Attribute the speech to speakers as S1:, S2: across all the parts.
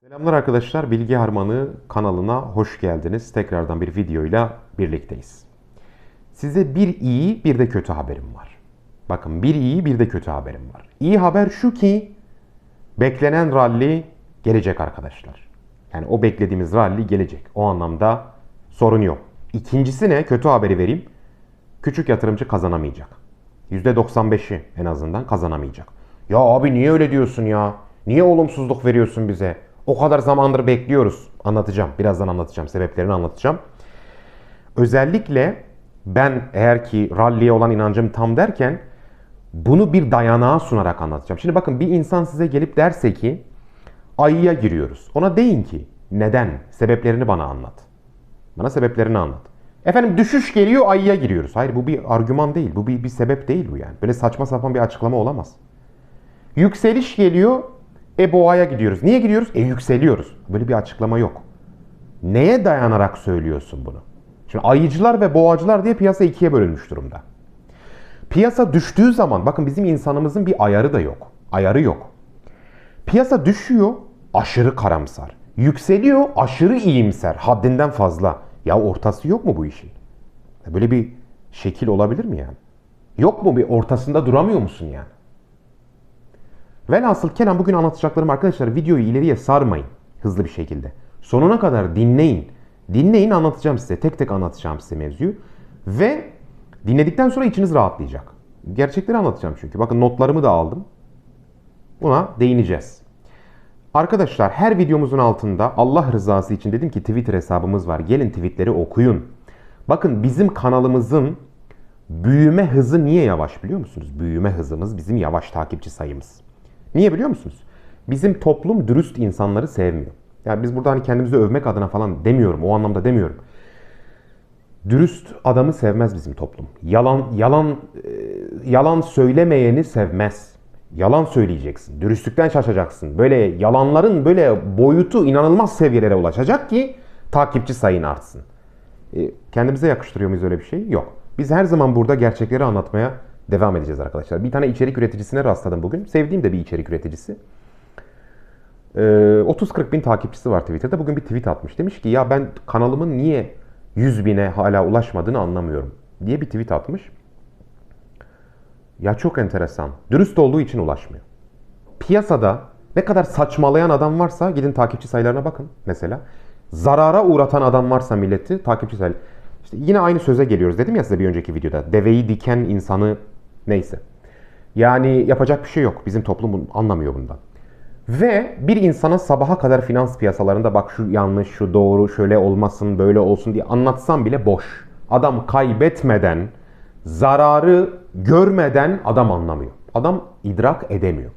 S1: Selamlar arkadaşlar, Bilgi Harmanı kanalına hoş geldiniz. Tekrardan bir videoyla birlikteyiz. Size bir iyi bir de kötü haberim var. Bakın bir iyi bir de kötü haberim var. İyi haber şu ki beklenen rally gelecek arkadaşlar. Yani o beklediğimiz rally gelecek. O anlamda sorun yok. İkincisi ne? Kötü haberi vereyim. Küçük yatırımcı kazanamayacak. %95'i en azından kazanamayacak. Ya abi niye öyle diyorsun ya? Niye olumsuzluk veriyorsun bize? O kadar zamandır bekliyoruz. Anlatacağım. Birazdan anlatacağım. Sebeplerini anlatacağım. Özellikle ben eğer ki rally'e olan inancım tam derken bunu bir dayanağa sunarak anlatacağım. Şimdi bakın bir insan size gelip derse ki ayıya giriyoruz. Ona deyin ki neden? Sebeplerini bana anlat. Bana sebeplerini anlat. Efendim düşüş geliyor ayıya giriyoruz. Hayır bu bir argüman değil. Bu bir, bir sebep değil bu yani. Böyle saçma sapan bir açıklama olamaz. Yükseliş geliyor e boğaya gidiyoruz. Niye gidiyoruz? E yükseliyoruz. Böyle bir açıklama yok. Neye dayanarak söylüyorsun bunu? Şimdi ayıcılar ve boğacılar diye piyasa ikiye bölünmüş durumda. Piyasa düştüğü zaman bakın bizim insanımızın bir ayarı da yok. Ayarı yok. Piyasa düşüyor aşırı karamsar. Yükseliyor aşırı iyimser. Haddinden fazla. Ya ortası yok mu bu işin? Böyle bir şekil olabilir mi yani? Yok mu bir ortasında duramıyor musun yani? Velhasıl Kenan bugün anlatacaklarım arkadaşlar videoyu ileriye sarmayın hızlı bir şekilde. Sonuna kadar dinleyin. Dinleyin anlatacağım size. Tek tek anlatacağım size mevzuyu. Ve dinledikten sonra içiniz rahatlayacak. Gerçekleri anlatacağım çünkü. Bakın notlarımı da aldım. Buna değineceğiz. Arkadaşlar her videomuzun altında Allah rızası için dedim ki Twitter hesabımız var. Gelin tweetleri okuyun. Bakın bizim kanalımızın büyüme hızı niye yavaş biliyor musunuz? Büyüme hızımız bizim yavaş takipçi sayımız. Niye biliyor musunuz? Bizim toplum dürüst insanları sevmiyor. Yani biz burada hani kendimizi övmek adına falan demiyorum. O anlamda demiyorum. Dürüst adamı sevmez bizim toplum. Yalan yalan e, yalan söylemeyeni sevmez. Yalan söyleyeceksin. Dürüstlükten şaşacaksın. Böyle yalanların böyle boyutu inanılmaz seviyelere ulaşacak ki takipçi sayın artsın. E, kendimize yakıştırıyor muyuz öyle bir şey? Yok. Biz her zaman burada gerçekleri anlatmaya devam edeceğiz arkadaşlar. Bir tane içerik üreticisine rastladım bugün. Sevdiğim de bir içerik üreticisi. Ee, 30-40 bin takipçisi var Twitter'da. Bugün bir tweet atmış. Demiş ki ya ben kanalımın niye 100 bine hala ulaşmadığını anlamıyorum diye bir tweet atmış. Ya çok enteresan. Dürüst olduğu için ulaşmıyor. Piyasada ne kadar saçmalayan adam varsa gidin takipçi sayılarına bakın mesela. Zarara uğratan adam varsa milleti takipçi sayı. İşte yine aynı söze geliyoruz dedim ya size bir önceki videoda. Deveyi diken insanı neyse. Yani yapacak bir şey yok. Bizim toplum anlamıyor bundan. Ve bir insana sabaha kadar finans piyasalarında bak şu yanlış, şu doğru, şöyle olmasın, böyle olsun diye anlatsam bile boş. Adam kaybetmeden, zararı görmeden adam anlamıyor. Adam idrak edemiyor.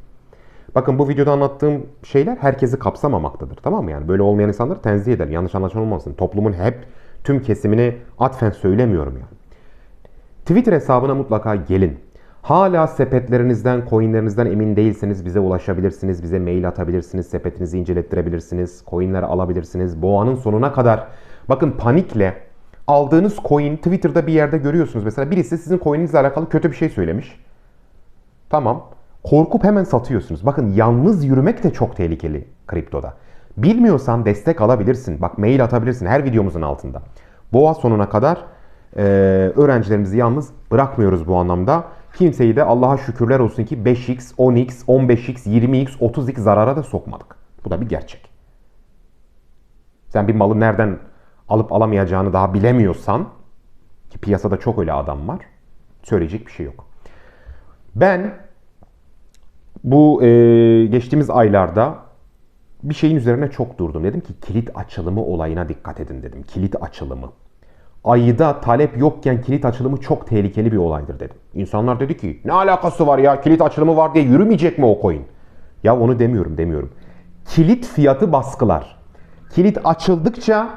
S1: Bakın bu videoda anlattığım şeyler herkesi kapsamamaktadır. Tamam mı? Yani böyle olmayan insanları tenzih eder. Yanlış anlaşılma olmasın. Toplumun hep tüm kesimini atfen söylemiyorum yani. Twitter hesabına mutlaka gelin. Hala sepetlerinizden, coinlerinizden emin değilseniz bize ulaşabilirsiniz. Bize mail atabilirsiniz. Sepetinizi incelettirebilirsiniz. Coinleri alabilirsiniz. Boğanın sonuna kadar. Bakın panikle aldığınız coin Twitter'da bir yerde görüyorsunuz. Mesela birisi sizin coininizle alakalı kötü bir şey söylemiş. Tamam. Korkup hemen satıyorsunuz. Bakın yalnız yürümek de çok tehlikeli kriptoda. Bilmiyorsan destek alabilirsin. Bak mail atabilirsin her videomuzun altında. Boğa sonuna kadar e, öğrencilerimizi yalnız bırakmıyoruz bu anlamda. Kimseyi de Allah'a şükürler olsun ki 5x, 10x, 15x, 20x, 30x zarara da sokmadık. Bu da bir gerçek. Sen bir malı nereden alıp alamayacağını daha bilemiyorsan ki piyasada çok öyle adam var. Söyleyecek bir şey yok. Ben bu e, geçtiğimiz aylarda bir şeyin üzerine çok durdum. Dedim ki kilit açılımı olayına dikkat edin dedim. Kilit açılımı. Ayda talep yokken kilit açılımı çok tehlikeli bir olaydır dedim. İnsanlar dedi ki ne alakası var ya kilit açılımı var diye yürümeyecek mi o coin? Ya onu demiyorum demiyorum. Kilit fiyatı baskılar. Kilit açıldıkça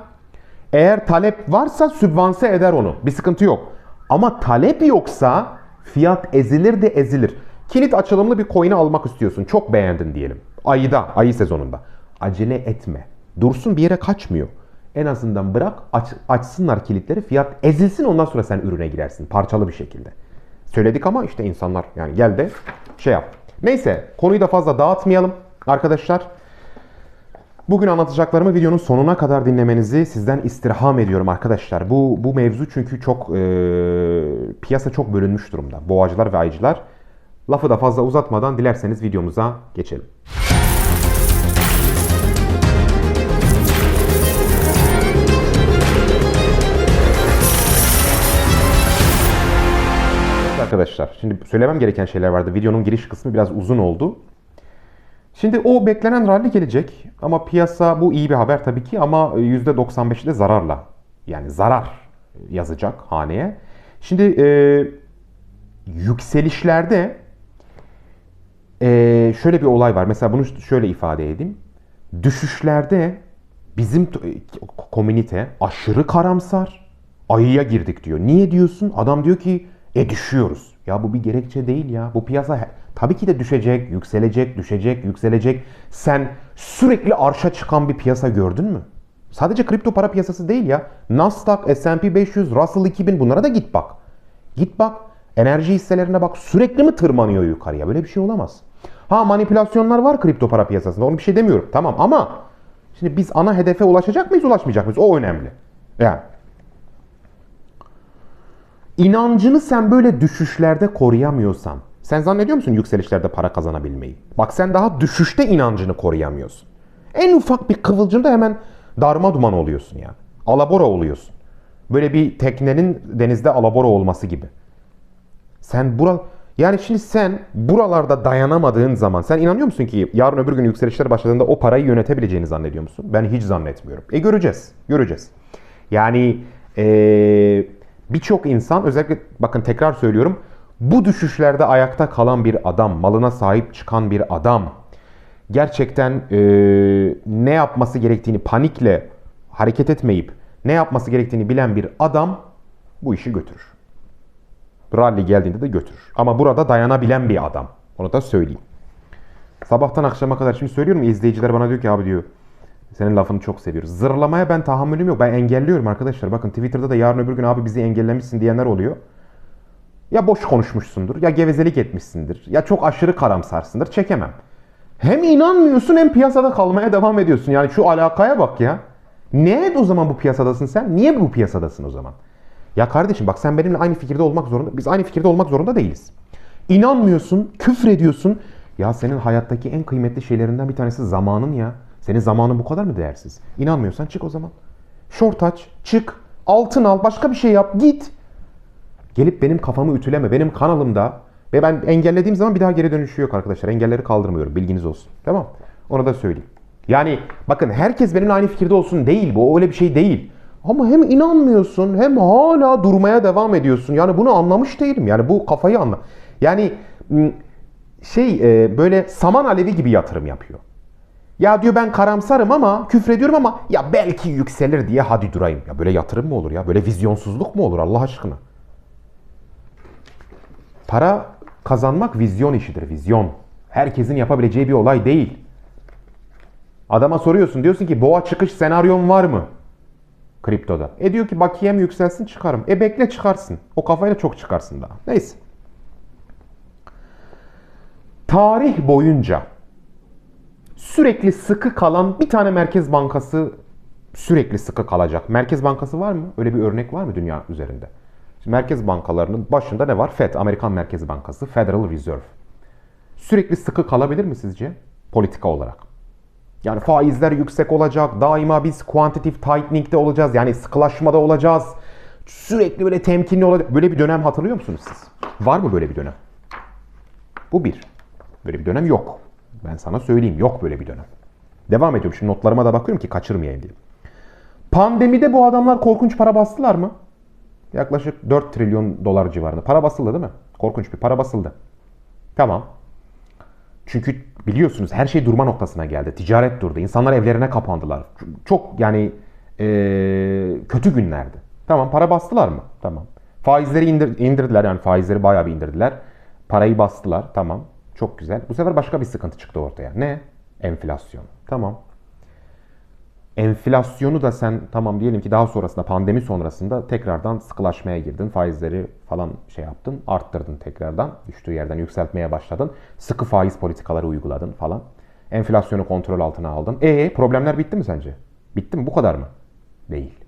S1: eğer talep varsa sübvanse eder onu. Bir sıkıntı yok. Ama talep yoksa fiyat ezilir de ezilir. Kilit açılımlı bir coin'i almak istiyorsun. Çok beğendin diyelim. Ayda, ayı sezonunda. Acele etme. Dursun bir yere kaçmıyor. En azından bırak aç, açsınlar kilitleri fiyat ezilsin ondan sonra sen ürüne girersin parçalı bir şekilde. Söyledik ama işte insanlar yani gel de şey yap. Neyse konuyu da fazla dağıtmayalım arkadaşlar. Bugün anlatacaklarımı videonun sonuna kadar dinlemenizi sizden istirham ediyorum arkadaşlar. Bu bu mevzu çünkü çok e, piyasa çok bölünmüş durumda. Boğacılar ve aycılar. Lafı da fazla uzatmadan dilerseniz videomuza geçelim. Arkadaşlar şimdi söylemem gereken şeyler vardı. Videonun giriş kısmı biraz uzun oldu. Şimdi o beklenen rally gelecek ama piyasa bu iyi bir haber tabii ki ama %95'i de zararla yani zarar yazacak haneye. Şimdi e, yükselişlerde e, şöyle bir olay var. Mesela bunu şöyle ifade edeyim. Düşüşlerde bizim t- komünite aşırı karamsar. Ayıya girdik diyor. Niye diyorsun? Adam diyor ki e düşüyoruz. Ya bu bir gerekçe değil ya. Bu piyasa tabii ki de düşecek, yükselecek, düşecek, yükselecek. Sen sürekli arşa çıkan bir piyasa gördün mü? Sadece kripto para piyasası değil ya. Nasdaq, S&P 500, Russell 2000 bunlara da git bak. Git bak. Enerji hisselerine bak. Sürekli mi tırmanıyor yukarıya? Böyle bir şey olamaz. Ha manipülasyonlar var kripto para piyasasında. Onu bir şey demiyorum. Tamam ama şimdi biz ana hedefe ulaşacak mıyız, ulaşmayacak mıyız? O önemli. Yani İnancını sen böyle düşüşlerde koruyamıyorsan, sen zannediyor musun yükselişlerde para kazanabilmeyi? Bak sen daha düşüşte inancını koruyamıyorsun. En ufak bir kıvılcımda hemen darma duman oluyorsun ya. Alabora oluyorsun. Böyle bir teknenin denizde alabora olması gibi. Sen bura yani şimdi sen buralarda dayanamadığın zaman sen inanıyor musun ki yarın öbür gün yükselişler başladığında o parayı yönetebileceğini zannediyor musun? Ben hiç zannetmiyorum. E göreceğiz. Göreceğiz. Yani eee birçok insan özellikle bakın tekrar söylüyorum bu düşüşlerde ayakta kalan bir adam, malına sahip çıkan bir adam gerçekten eee, ne yapması gerektiğini panikle hareket etmeyip ne yapması gerektiğini bilen bir adam bu işi götürür. Rally geldiğinde de götürür. Ama burada dayanabilen bir adam. Onu da söyleyeyim. Sabahtan akşama kadar şimdi söylüyorum izleyiciler bana diyor ki abi diyor senin lafını çok seviyoruz. Zırlamaya ben tahammülüm yok. Ben engelliyorum arkadaşlar. Bakın Twitter'da da yarın öbür gün abi bizi engellemişsin diyenler oluyor. Ya boş konuşmuşsundur, ya gevezelik etmişsindir, ya çok aşırı karamsarsındır. Çekemem. Hem inanmıyorsun hem piyasada kalmaya devam ediyorsun. Yani şu alakaya bak ya. Ne o zaman bu piyasadasın sen? Niye bu piyasadasın o zaman? Ya kardeşim bak sen benimle aynı fikirde olmak zorunda. Biz aynı fikirde olmak zorunda değiliz. İnanmıyorsun, küfür ediyorsun. Ya senin hayattaki en kıymetli şeylerinden bir tanesi zamanın ya. Senin zamanın bu kadar mı değersiz? İnanmıyorsan çık o zaman. Short aç, çık, altın al, başka bir şey yap, git. Gelip benim kafamı ütüleme. Benim kanalımda ve ben engellediğim zaman bir daha geri dönüşü yok arkadaşlar. Engelleri kaldırmıyorum. Bilginiz olsun. Tamam. Onu da söyleyeyim. Yani bakın herkes benimle aynı fikirde olsun değil. Bu öyle bir şey değil. Ama hem inanmıyorsun hem hala durmaya devam ediyorsun. Yani bunu anlamış değilim. Yani bu kafayı anla. Yani şey böyle saman alevi gibi yatırım yapıyor. Ya diyor ben karamsarım ama küfrediyorum ama ya belki yükselir diye hadi durayım. Ya böyle yatırım mı olur ya? Böyle vizyonsuzluk mu olur Allah aşkına? Para kazanmak vizyon işidir, vizyon. Herkesin yapabileceği bir olay değil. Adama soruyorsun, diyorsun ki boğa çıkış senaryon var mı? Kriptoda. E diyor ki bakiyem yükselsin çıkarım. E bekle çıkarsın. O kafayla çok çıkarsın daha. Neyse. Tarih boyunca sürekli sıkı kalan bir tane merkez bankası sürekli sıkı kalacak. Merkez bankası var mı? Öyle bir örnek var mı dünya üzerinde? Şimdi merkez bankalarının başında ne var? Fed, Amerikan Merkez Bankası, Federal Reserve. Sürekli sıkı kalabilir mi sizce? Politika olarak. Yani faizler yüksek olacak. Daima biz quantitative tightening'de olacağız. Yani sıkılaşmada olacağız. Sürekli böyle temkinli olacak. Böyle bir dönem hatırlıyor musunuz siz? Var mı böyle bir dönem? Bu bir. Böyle bir dönem yok. Ben sana söyleyeyim. Yok böyle bir dönem. Devam ediyorum. Şimdi notlarıma da bakıyorum ki kaçırmayayım diye. Pandemide bu adamlar korkunç para bastılar mı? Yaklaşık 4 trilyon dolar civarında. Para basıldı değil mi? Korkunç bir para basıldı. Tamam. Çünkü biliyorsunuz her şey durma noktasına geldi. Ticaret durdu. İnsanlar evlerine kapandılar. Çok yani eee, kötü günlerdi. Tamam para bastılar mı? Tamam. Faizleri indir- indirdiler yani faizleri bayağı bir indirdiler. Parayı bastılar. Tamam. Çok güzel. Bu sefer başka bir sıkıntı çıktı ortaya. Ne? Enflasyon. Tamam. Enflasyonu da sen tamam diyelim ki daha sonrasında pandemi sonrasında tekrardan sıkılaşmaya girdin. Faizleri falan şey yaptın, arttırdın tekrardan. Düştüğü yerden yükseltmeye başladın. Sıkı faiz politikaları uyguladın falan. Enflasyonu kontrol altına aldın. E problemler bitti mi sence? Bitti mi? Bu kadar mı? Değil.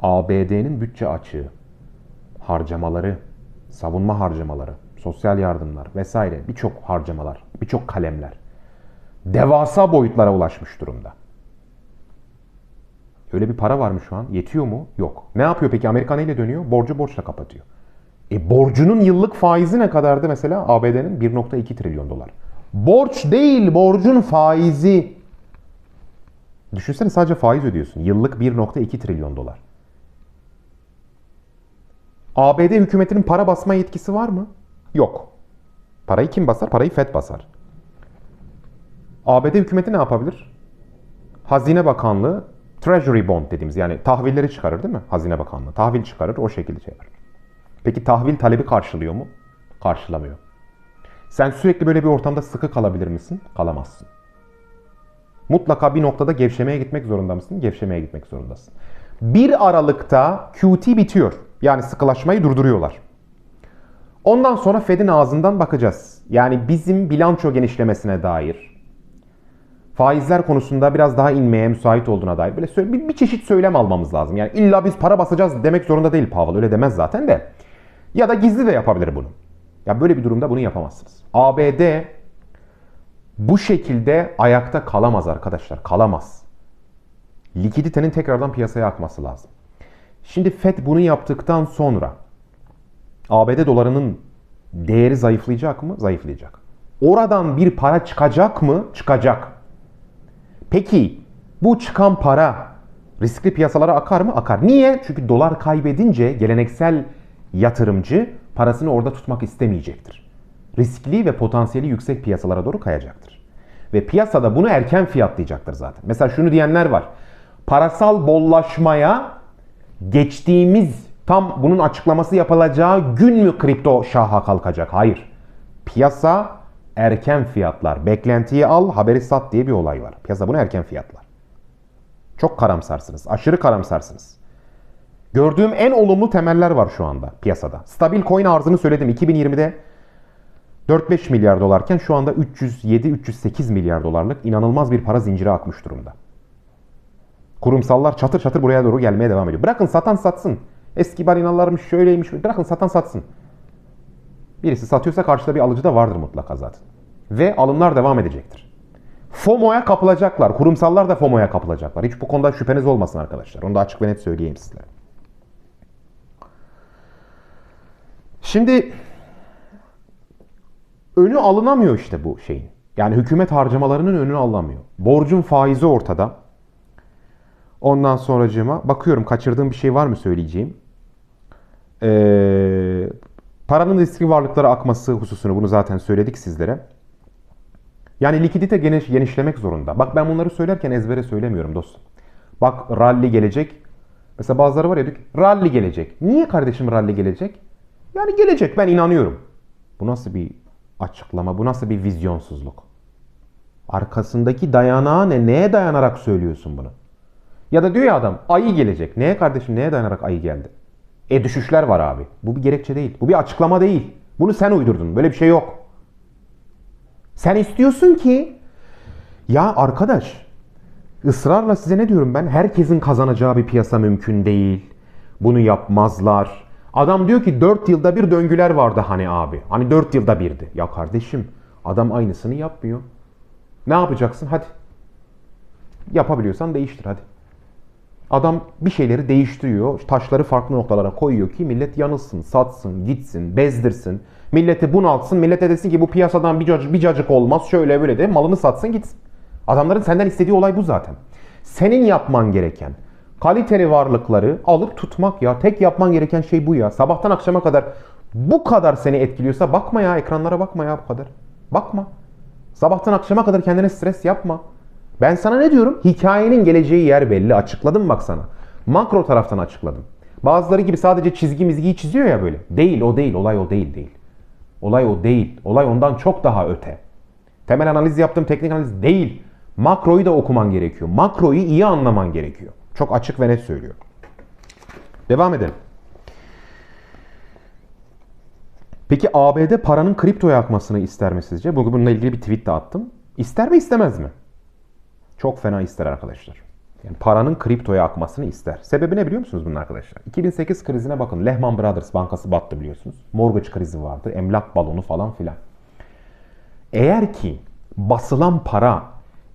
S1: ABD'nin bütçe açığı, harcamaları, savunma harcamaları, sosyal yardımlar vesaire birçok harcamalar, birçok kalemler devasa boyutlara ulaşmış durumda. Öyle bir para var mı şu an? Yetiyor mu? Yok. Ne yapıyor peki? Amerika neyle dönüyor? Borcu borçla kapatıyor. E borcunun yıllık faizi ne kadardı mesela? ABD'nin 1.2 trilyon dolar. Borç değil, borcun faizi. Düşünsene sadece faiz ödüyorsun. Yıllık 1.2 trilyon dolar. ABD hükümetinin para basma yetkisi var mı? Yok. Parayı kim basar? Parayı FED basar. ABD hükümeti ne yapabilir? Hazine Bakanlığı Treasury Bond dediğimiz yani tahvilleri çıkarır değil mi? Hazine Bakanlığı. Tahvil çıkarır o şekilde şey yapar. Peki tahvil talebi karşılıyor mu? Karşılamıyor. Sen sürekli böyle bir ortamda sıkı kalabilir misin? Kalamazsın. Mutlaka bir noktada gevşemeye gitmek zorunda mısın? Gevşemeye gitmek zorundasın. 1 Aralık'ta QT bitiyor. Yani sıkılaşmayı durduruyorlar. Ondan sonra Fed'in ağzından bakacağız. Yani bizim bilanço genişlemesine dair, faizler konusunda biraz daha inmeye müsait olduğuna dair böyle bir, bir çeşit söylem almamız lazım. Yani illa biz para basacağız demek zorunda değil Powell. Öyle demez zaten de. Ya da gizli de yapabilir bunu. Ya böyle bir durumda bunu yapamazsınız. ABD bu şekilde ayakta kalamaz arkadaşlar. Kalamaz. Likiditenin tekrardan piyasaya akması lazım. Şimdi FED bunu yaptıktan sonra ABD dolarının değeri zayıflayacak mı? Zayıflayacak. Oradan bir para çıkacak mı? Çıkacak. Peki bu çıkan para riskli piyasalara akar mı? Akar. Niye? Çünkü dolar kaybedince geleneksel yatırımcı parasını orada tutmak istemeyecektir. Riskli ve potansiyeli yüksek piyasalara doğru kayacaktır. Ve piyasada bunu erken fiyatlayacaktır zaten. Mesela şunu diyenler var. Parasal bollaşmaya geçtiğimiz tam bunun açıklaması yapılacağı gün mü kripto şaha kalkacak? Hayır. Piyasa erken fiyatlar. Beklentiyi al, haberi sat diye bir olay var. Piyasa bunu erken fiyatlar. Çok karamsarsınız. Aşırı karamsarsınız. Gördüğüm en olumlu temeller var şu anda piyasada. Stabil coin arzını söyledim. 2020'de 4-5 milyar dolarken şu anda 307-308 milyar dolarlık inanılmaz bir para zinciri akmış durumda. Kurumsallar çatır çatır buraya doğru gelmeye devam ediyor. Bırakın satan satsın. Eski balinalarmış şöyleymiş. Bırakın satan satsın. Birisi satıyorsa karşıda bir alıcı da vardır mutlaka zaten. Ve alımlar devam edecektir. FOMO'ya kapılacaklar. Kurumsallar da FOMO'ya kapılacaklar. Hiç bu konuda şüpheniz olmasın arkadaşlar. Onu da açık ve net söyleyeyim sizlere. Şimdi önü alınamıyor işte bu şeyin. Yani hükümet harcamalarının önü alınamıyor. Borcun faizi ortada. Ondan sonracığıma bakıyorum kaçırdığım bir şey var mı söyleyeceğim. Ee, paranın riskli varlıklara akması hususunu bunu zaten söyledik sizlere. Yani likidite geniş, genişlemek zorunda. Bak ben bunları söylerken ezbere söylemiyorum dostum. Bak rally gelecek. Mesela bazıları var ya diyor ki rally gelecek. Niye kardeşim rally gelecek? Yani gelecek ben inanıyorum. Bu nasıl bir açıklama? Bu nasıl bir vizyonsuzluk? Arkasındaki dayanağı ne? Neye dayanarak söylüyorsun bunu? Ya da diyor ya adam ayı gelecek. Neye kardeşim neye dayanarak ayı geldi? E düşüşler var abi. Bu bir gerekçe değil. Bu bir açıklama değil. Bunu sen uydurdun. Böyle bir şey yok. Sen istiyorsun ki ya arkadaş ısrarla size ne diyorum ben? Herkesin kazanacağı bir piyasa mümkün değil. Bunu yapmazlar. Adam diyor ki 4 yılda bir döngüler vardı hani abi. Hani 4 yılda birdi. Ya kardeşim adam aynısını yapmıyor. Ne yapacaksın? Hadi. Yapabiliyorsan değiştir hadi. Adam bir şeyleri değiştiriyor. Taşları farklı noktalara koyuyor ki millet yanılsın, satsın, gitsin, bezdirsin. Milleti bunaltsın. Millete desin ki bu piyasadan bir cacık, bir cacık olmaz. Şöyle böyle de malını satsın gitsin. Adamların senden istediği olay bu zaten. Senin yapman gereken kaliteli varlıkları alıp tutmak ya. Tek yapman gereken şey bu ya. Sabahtan akşama kadar bu kadar seni etkiliyorsa bakma ya. Ekranlara bakma ya bu kadar. Bakma. Sabahtan akşama kadar kendine stres yapma. Ben sana ne diyorum? Hikayenin geleceği yer belli. Açıkladım bak sana. Makro taraftan açıkladım. Bazıları gibi sadece çizgi mizgiyi çiziyor ya böyle. Değil o değil. Olay o değil değil. Olay o değil. Olay ondan çok daha öte. Temel analiz yaptım teknik analiz değil. Makroyu da okuman gerekiyor. Makroyu iyi anlaman gerekiyor. Çok açık ve net söylüyorum. Devam edelim. Peki ABD paranın kriptoya akmasını ister mi sizce? Bugün bununla ilgili bir tweet de attım. İster mi istemez mi? Çok fena ister arkadaşlar. Yani paranın kriptoya akmasını ister. Sebebi ne biliyor musunuz bunun arkadaşlar? 2008 krizine bakın. Lehman Brothers bankası battı biliyorsunuz. Mortgage krizi vardı. Emlak balonu falan filan. Eğer ki basılan para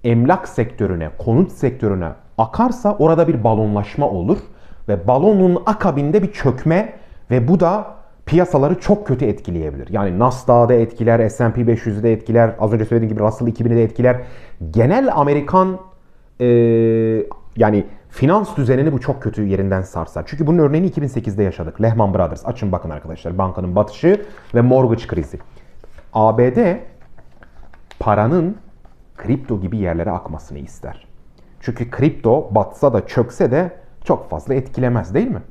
S1: emlak sektörüne, konut sektörüne akarsa orada bir balonlaşma olur ve balonun akabinde bir çökme ve bu da piyasaları çok kötü etkileyebilir. Yani Nasdaq'ı da etkiler, S&P 500'ü de etkiler, az önce söylediğim gibi Russell 2000'i de etkiler. Genel Amerikan e, yani finans düzenini bu çok kötü yerinden sarsar. Çünkü bunun örneğini 2008'de yaşadık. Lehman Brothers. Açın bakın arkadaşlar. Bankanın batışı ve mortgage krizi. ABD paranın kripto gibi yerlere akmasını ister. Çünkü kripto batsa da çökse de çok fazla etkilemez değil mi?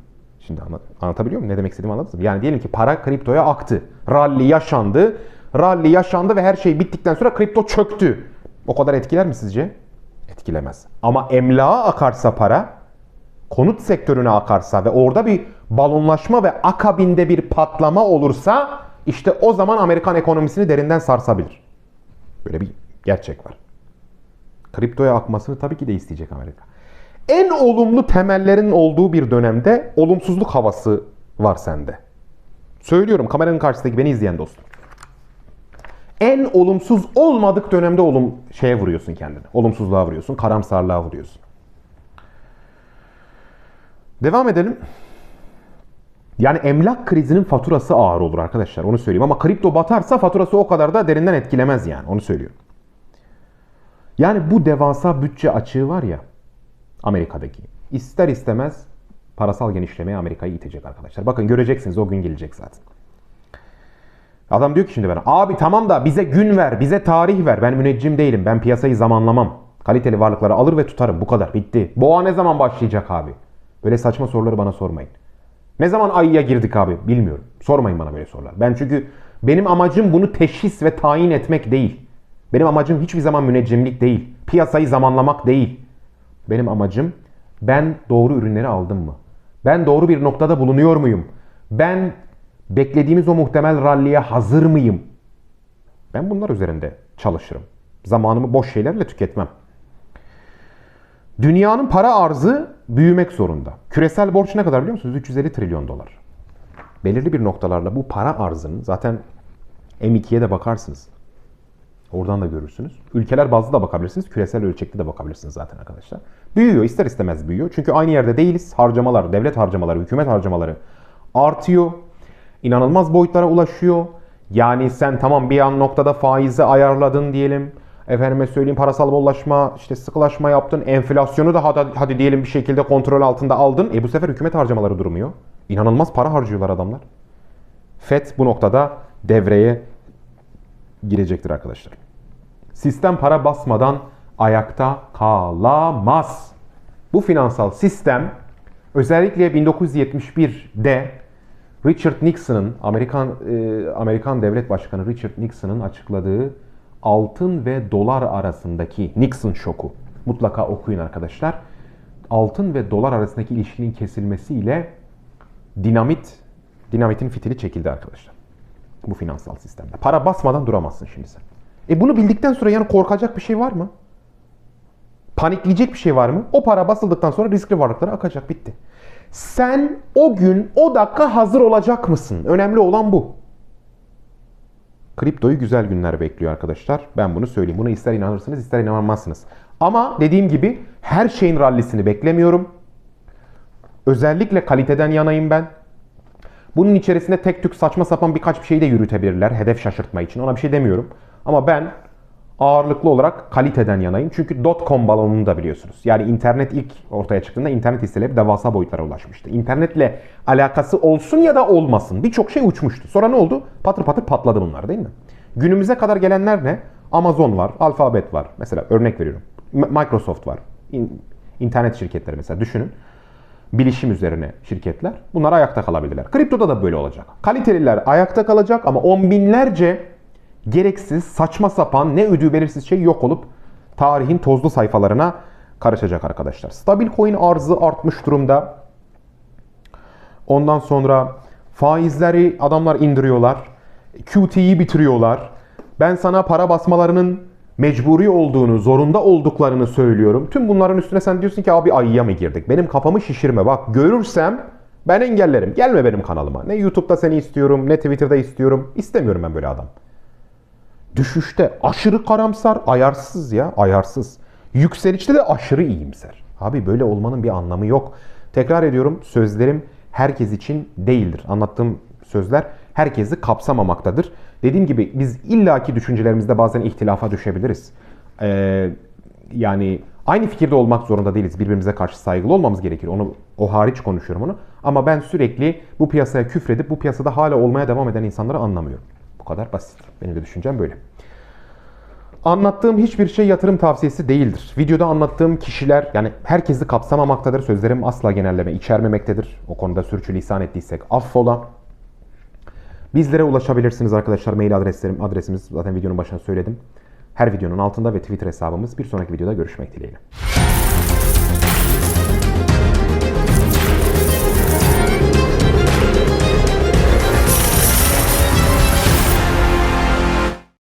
S1: Şimdi anlat, anlatabiliyor muyum? Ne demek istediğimi anladınız mı? Yani diyelim ki para kriptoya aktı. Rally yaşandı. Rally yaşandı ve her şey bittikten sonra kripto çöktü. O kadar etkiler mi sizce? Etkilemez. Ama emlağa akarsa para, konut sektörüne akarsa ve orada bir balonlaşma ve akabinde bir patlama olursa işte o zaman Amerikan ekonomisini derinden sarsabilir. Böyle bir gerçek var. Kriptoya akmasını tabii ki de isteyecek Amerika. En olumlu temellerin olduğu bir dönemde olumsuzluk havası var sende. Söylüyorum kameranın karşısındaki beni izleyen dostum. En olumsuz olmadık dönemde olum şeye vuruyorsun kendini. Olumsuzluğa vuruyorsun, karamsarlığa vuruyorsun. Devam edelim. Yani emlak krizinin faturası ağır olur arkadaşlar onu söyleyeyim. Ama kripto batarsa faturası o kadar da derinden etkilemez yani onu söylüyorum. Yani bu devasa bütçe açığı var ya Amerika'daki. ister istemez parasal genişlemeye Amerika'yı itecek arkadaşlar. Bakın göreceksiniz o gün gelecek zaten. Adam diyor ki şimdi bana abi tamam da bize gün ver, bize tarih ver. Ben müneccim değilim. Ben piyasayı zamanlamam. Kaliteli varlıkları alır ve tutarım. Bu kadar. Bitti. Boğa ne zaman başlayacak abi? Böyle saçma soruları bana sormayın. Ne zaman ayıya girdik abi? Bilmiyorum. Sormayın bana böyle sorular. Ben çünkü benim amacım bunu teşhis ve tayin etmek değil. Benim amacım hiçbir zaman müneccimlik değil. Piyasayı zamanlamak değil. Benim amacım ben doğru ürünleri aldım mı? Ben doğru bir noktada bulunuyor muyum? Ben beklediğimiz o muhtemel ralliye hazır mıyım? Ben bunlar üzerinde çalışırım. Zamanımı boş şeylerle tüketmem. Dünyanın para arzı büyümek zorunda. Küresel borç ne kadar biliyor musunuz? 350 trilyon dolar. Belirli bir noktalarla bu para arzının zaten M2'ye de bakarsınız. Oradan da görürsünüz. Ülkeler bazlı da bakabilirsiniz. Küresel ölçekte de bakabilirsiniz zaten arkadaşlar. Büyüyor. ister istemez büyüyor. Çünkü aynı yerde değiliz. Harcamalar, devlet harcamaları, hükümet harcamaları artıyor. İnanılmaz boyutlara ulaşıyor. Yani sen tamam bir an noktada faizi ayarladın diyelim. Efendime söyleyeyim parasal bollaşma, işte sıkılaşma yaptın. Enflasyonu da hadi, hadi diyelim bir şekilde kontrol altında aldın. E bu sefer hükümet harcamaları durmuyor. İnanılmaz para harcıyorlar adamlar. FED bu noktada devreye girecektir arkadaşlar. Sistem para basmadan ayakta kalamaz. Bu finansal sistem özellikle 1971'de Richard Nixon'ın Amerikan e, Amerikan Devlet Başkanı Richard Nixon'ın açıkladığı altın ve dolar arasındaki Nixon şoku mutlaka okuyun arkadaşlar. Altın ve dolar arasındaki ilişkinin kesilmesiyle dinamit dinamitin fitili çekildi arkadaşlar. Bu finansal sistemde. Para basmadan duramazsın şimdi sen. E bunu bildikten sonra yani korkacak bir şey var mı? Panikleyecek bir şey var mı? O para basıldıktan sonra riskli varlıklara akacak bitti. Sen o gün o dakika hazır olacak mısın? Önemli olan bu. Kriptoyu güzel günler bekliyor arkadaşlar. Ben bunu söyleyeyim. Buna ister inanırsınız ister inanmazsınız. Ama dediğim gibi her şeyin rallisini beklemiyorum. Özellikle kaliteden yanayım ben. Bunun içerisinde tek tük saçma sapan birkaç bir şey de yürütebilirler. Hedef şaşırtma için. Ona bir şey demiyorum. Ama ben ağırlıklı olarak kaliteden yanayım. Çünkü dot-com balonunu da biliyorsunuz. Yani internet ilk ortaya çıktığında internet hisseleri devasa boyutlara ulaşmıştı. İnternetle alakası olsun ya da olmasın. Birçok şey uçmuştu. Sonra ne oldu? Patır patır patladı bunlar değil mi? Günümüze kadar gelenler ne? Amazon var, Alphabet var. Mesela örnek veriyorum. Microsoft var. İnternet şirketleri mesela düşünün. Bilişim üzerine şirketler. Bunlar ayakta kalabilirler. Kriptoda da böyle olacak. Kaliteliler ayakta kalacak ama on binlerce gereksiz, saçma sapan, ne ödüğü belirsiz şey yok olup tarihin tozlu sayfalarına karışacak arkadaşlar. Stabil coin arzı artmış durumda. Ondan sonra faizleri adamlar indiriyorlar. QT'yi bitiriyorlar. Ben sana para basmalarının mecburi olduğunu, zorunda olduklarını söylüyorum. Tüm bunların üstüne sen diyorsun ki abi ayıya mı girdik? Benim kafamı şişirme. Bak görürsem ben engellerim. Gelme benim kanalıma. Ne YouTube'da seni istiyorum, ne Twitter'da istiyorum. İstemiyorum ben böyle adam. Düşüşte aşırı karamsar, ayarsız ya, ayarsız. Yükselişte de aşırı iyimser. Abi böyle olmanın bir anlamı yok. Tekrar ediyorum sözlerim herkes için değildir. Anlattığım sözler herkesi kapsamamaktadır. Dediğim gibi biz illaki düşüncelerimizde bazen ihtilafa düşebiliriz. Ee, yani aynı fikirde olmak zorunda değiliz. Birbirimize karşı saygılı olmamız gerekir. Onu o hariç konuşuyorum onu. Ama ben sürekli bu piyasaya küfredip bu piyasada hala olmaya devam eden insanları anlamıyorum. Bu kadar basit. Benim de düşüncem böyle. Anlattığım hiçbir şey yatırım tavsiyesi değildir. Videoda anlattığım kişiler yani herkesi kapsamamaktadır. Sözlerim asla genelleme içermemektedir. O konuda sürçülisan ettiysek affola. Bizlere ulaşabilirsiniz arkadaşlar. Mail adreslerim, adresimiz zaten videonun başına söyledim. Her videonun altında ve Twitter hesabımız. Bir sonraki videoda görüşmek dileğiyle.